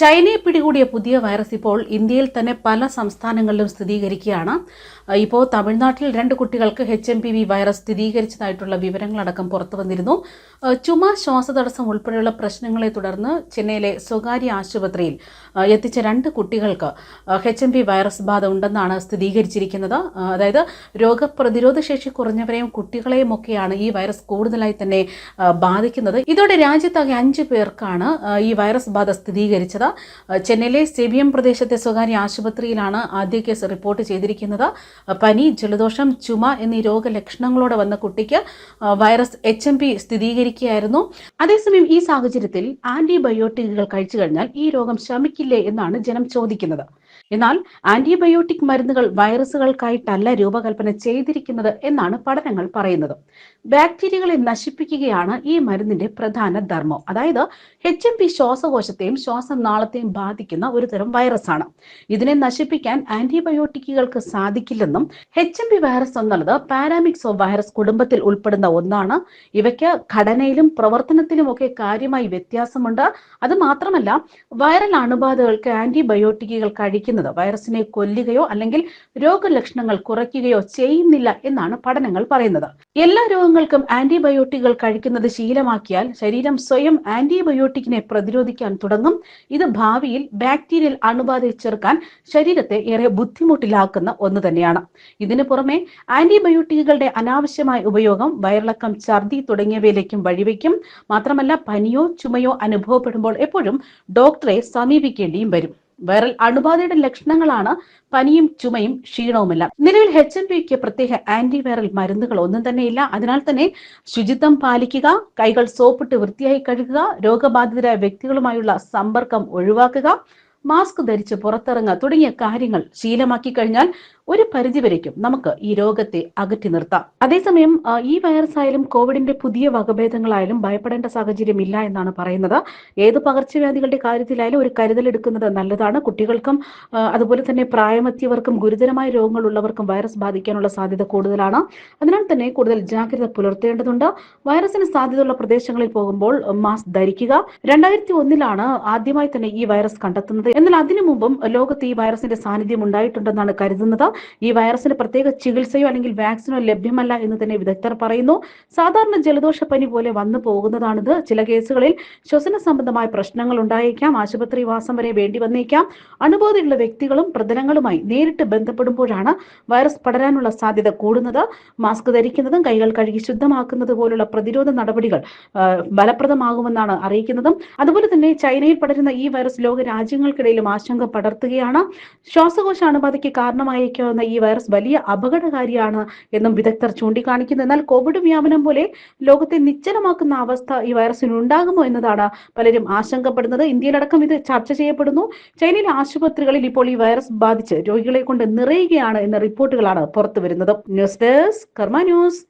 ചൈനയെ പിടികൂടിയ പുതിയ വൈറസ് ഇപ്പോൾ ഇന്ത്യയിൽ തന്നെ പല സംസ്ഥാനങ്ങളിലും സ്ഥിരീകരിക്കുകയാണ്. ഇപ്പോൾ തമിഴ്നാട്ടിൽ രണ്ട് കുട്ടികൾക്ക് H M P V virus സ്ഥിരീകരിച്ചതായിട്ടുള്ള വിവരങ്ങളടക്കം പുറത്തു വന്നിരുന്നു. ചുമ ശ്വാസതടസ്സം ഉൾപ്പെടെയുള്ള പ്രശ്നങ്ങളെ തുടർന്ന് ചെന്നൈയിലെ സ്വകാര്യ ആശുപത്രിയിൽ എത്തിച്ച രണ്ട് കുട്ടികൾക്ക് എച്ച് എം പി വൈറസ് ബാധ ഉണ്ടെന്നാണ് സ്ഥിരീകരിച്ചിരിക്കുന്നത്. അതായത് രോഗപ്രതിരോധ ശേഷി കുറഞ്ഞവരെയും കുട്ടികളെയും ഒക്കെയാണ് ഈ വൈറസ് കൂടുതലായി തന്നെ ബാധിക്കുന്നത്. ഇതോടെ രാജ്യത്താകെ അഞ്ച് പേർക്കാണ് ഈ വൈറസ് ബാധ സ്ഥിരീകരിച്ചത്. ചെന്നൈയിലെ സെബിയം പ്രദേശത്തെ സ്വകാര്യ ആശുപത്രിയിലാണ് ആദ്യ കേസ് റിപ്പോർട്ട് ചെയ്തിരിക്കുന്നത്. പനി ജലദോഷം ചുമ എന്നീ രോഗലക്ഷണങ്ങളോടെ വന്ന കുട്ടിക്ക് വൈറസ് എച്ച് എം പി സ്ഥിരീകരിക്കുകയായിരുന്നു. അതേസമയം ഈ സാഹചര്യത്തിൽ ആന്റിബയോട്ടിക്കുകൾ കഴിച്ചു കഴിഞ്ഞാൽ ഈ രോഗം ശമിക്കില്ലേ എന്നാണ് ജനം ചോദിക്കുന്നത്. എന്നാൽ ആന്റിബയോട്ടിക് മരുന്നുകൾ വൈറസുകൾക്കായിട്ടല്ല രൂപകൽപ്പന ചെയ്തിരിക്കുന്നത് എന്നാണ് പഠനങ്ങൾ പറയുന്നത്. ബാക്ടീരിയകളെ നശിപ്പിക്കുകയാണ് ഈ മരുന്നിന്റെ പ്രധാന ധർമ്മം. അതായത് എച്ച് എം പി ശ്വാസകോശത്തെയും ശ്വാസനാളത്തെയും ബാധിക്കുന്ന ഒരു തരം വൈറസാണ്. ഇതിനെ നശിപ്പിക്കാൻ ആന്റിബയോട്ടിക്കുകൾക്ക് സാധിക്കില്ലെന്നും എച്ച് എം പി വൈറസ് എന്നുള്ളത് പാരാമിക്സോ വൈറസ് കുടുംബത്തിൽ ഉൾപ്പെടുന്ന ഒന്നാണ്. ഇവയ്ക്ക് ഘടനയിലും പ്രവർത്തനത്തിലും ഒക്കെ കാര്യമായി വ്യത്യാസമുണ്ട്. അത് മാത്രമല്ല വൈറൽ അണുബാധകൾക്ക് ആന്റിബയോട്ടിക്കുകൾ കഴിക്കുന്നത് വൈറസിനെ കൊല്ലുകയോ അല്ലെങ്കിൽ രോഗലക്ഷണങ്ങൾ കുറയ്ക്കുകയോ ചെയ്യുന്നില്ല എന്നാണ് പഠനങ്ങൾ പറയുന്നത്. എല്ലാ രോഗങ്ങൾക്കും ആന്റിബയോട്ടിക്കുകൾ കഴിക്കുന്നത് ശീലമാക്കിയാൽ ശരീരം സ്വയം ആന്റിബയോട്ടിക്കിനെ പ്രതിരോധിക്കാൻ തുടങ്ങും. ഇത് ഭാവിയിൽ ബാക്ടീരിയൽ അണുബാധയെ ചെറുക്കാൻ ശരീരത്തെ ഏറെ ബുദ്ധിമുട്ടിലാക്കുന്ന ഒന്ന് തന്നെയാണ്. ഇതിനു പുറമെ ആന്റിബയോട്ടിക്കുകളുടെ അനാവശ്യമായ ഉപയോഗം വയറിളക്കം ഛർദി തുടങ്ങിയവയിലേക്കും വഴിവെക്കും. മാത്രമല്ല പനിയോ ചുമയോ അനുഭവപ്പെടുമ്പോൾ എപ്പോഴും ഡോക്ടറെ സമീപിക്കേണ്ടിയും വരും. വൈറൽ അണുബാധയുടെ ലക്ഷണങ്ങളാണ് പനിയും ചുമയും ക്ഷീണവുമെല്ലാം. നിലവിൽ എച്ച് എൻ പിക്ക് പ്രത്യേക ആന്റി വൈറൽ മരുന്നുകൾ ഒന്നും തന്നെയില്ല അതിനാൽ തന്നെ ശുചിത്വം പാലിക്കുക കൈകൾ സോപ്പിട്ട് വൃത്തിയായി കഴുകുക രോഗബാധിതരായ വ്യക്തികളുമായുള്ള സമ്പർക്കം ഒഴിവാക്കുക മാസ്ക് ധരിച്ച് പുറത്തിറങ്ങുക തുടങ്ങിയ കാര്യങ്ങൾ ശീലമാക്കി കഴിഞ്ഞാൽ ഒരു പരിധി പരിധിവരയ്ക്കും നമുക്ക് ഈ രോഗത്തെ അകറ്റി നിർത്താം. അതേസമയം ഈ വൈറസ് ആയാലും കോവിഡിന്റെ പുതിയ വകഭേദങ്ങളായാലും ഭയപ്പെടേണ്ട സാഹചര്യം ഇല്ല എന്നാണ് പറയുന്നത്. ഏത് പകർച്ചവ്യാധികളുടെ കാര്യത്തിലായാലും ഒരു കരുതൽ എടുക്കുന്നത് നല്ലതാണ്. കുട്ടികൾക്കും അതുപോലെ തന്നെ പ്രായമത്യവർക്കും ഗുരുതരമായ രോഗങ്ങളുള്ളവർക്കും വൈറസ് ബാധിക്കാനുള്ള സാധ്യത കൂടുതലാണ്. അതിനാൽ തന്നെ കൂടുതൽ ജാഗ്രത പുലർത്തേണ്ടതുണ്ട്. വൈറസിന് സാധ്യതയുള്ള പ്രദേശങ്ങളിൽ പോകുമ്പോൾ മാസ്ക് ധരിക്കുക. രണ്ടായിരത്തി ഒന്നിലാണ് ആദ്യമായി തന്നെ ഈ വൈറസ് കണ്ടെത്തുന്നത്. എന്നാൽ അതിനു മുമ്പും ലോകത്ത് ഈ വൈറസിന്റെ സാന്നിധ്യം ഉണ്ടായിട്ടുണ്ടെന്നാണ് കരുതുന്നത്. ഈ വൈറസിന് പ്രത്യേക ചികിത്സയോ അല്ലെങ്കിൽ വാക്സിനോ ലഭ്യമല്ല എന്ന് തന്നെ വിദഗ്ധർ പറയുന്നു. സാധാരണ ജലദോഷ പനി പോലെ വന്നു പോകുന്നതാണിത്. ചില കേസുകളിൽ ശ്വസന സംബന്ധമായ പ്രശ്നങ്ങൾ ഉണ്ടായേക്കാം. ആശുപത്രി വാസം വരെ വേണ്ടി വന്നേക്കാം. അണുബോധയുള്ള വ്യക്തികളും പ്രതലങ്ങളുമായി നേരിട്ട് ബന്ധപ്പെടുമ്പോഴാണ് വൈറസ് പടരാനുള്ള സാധ്യത കൂടുന്നത്. മാസ്ക് ധരിക്കുന്നതും കൈകൾ കഴുകി ശുദ്ധമാക്കുന്നത് പോലുള്ള പ്രതിരോധ നടപടികൾ ഫലപ്രദമാകുമെന്നാണ് അറിയിക്കുന്നതും. അതുപോലെ തന്നെ ചൈനയിൽ പടരുന്ന ഈ വൈറസ് ലോക രാജ്യങ്ങൾക്കിടയിലും ആശങ്ക പടർത്തുകയാണ്. ശ്വാസകോശ അണുബാധയ്ക്ക് കാരണമായേക്കാവുന്ന ഈ വൈറസ് വലിയ അപകടകാരിയാണ് എന്നും വിദഗ്ധർ ചൂണ്ടിക്കാണിക്കുന്നു. എന്നാൽ കോവിഡ് വ്യാപനം പോലെ ലോകത്തെ നിശ്ചലമാക്കുന്ന അവസ്ഥ ഈ വൈറസിന് ഉണ്ടാകുമോ എന്നതാണ് പലരും ആശങ്കപ്പെടുന്നത്. ഇന്ത്യയിലടക്കം ഇത് ചർച്ച ചെയ്യപ്പെടുന്നു. ചൈനയിലെ ആശുപത്രികളിൽ ഇപ്പോൾ ഈ വൈറസ് ബാധിച്ച് രോഗികളെ കൊണ്ട് നിറയുകയാണ് എന്ന റിപ്പോർട്ടുകളാണ് പുറത്തു വരുന്നത് ന്യൂസ് ഡെസ്ക് കർമ്മ ന്യൂസ്.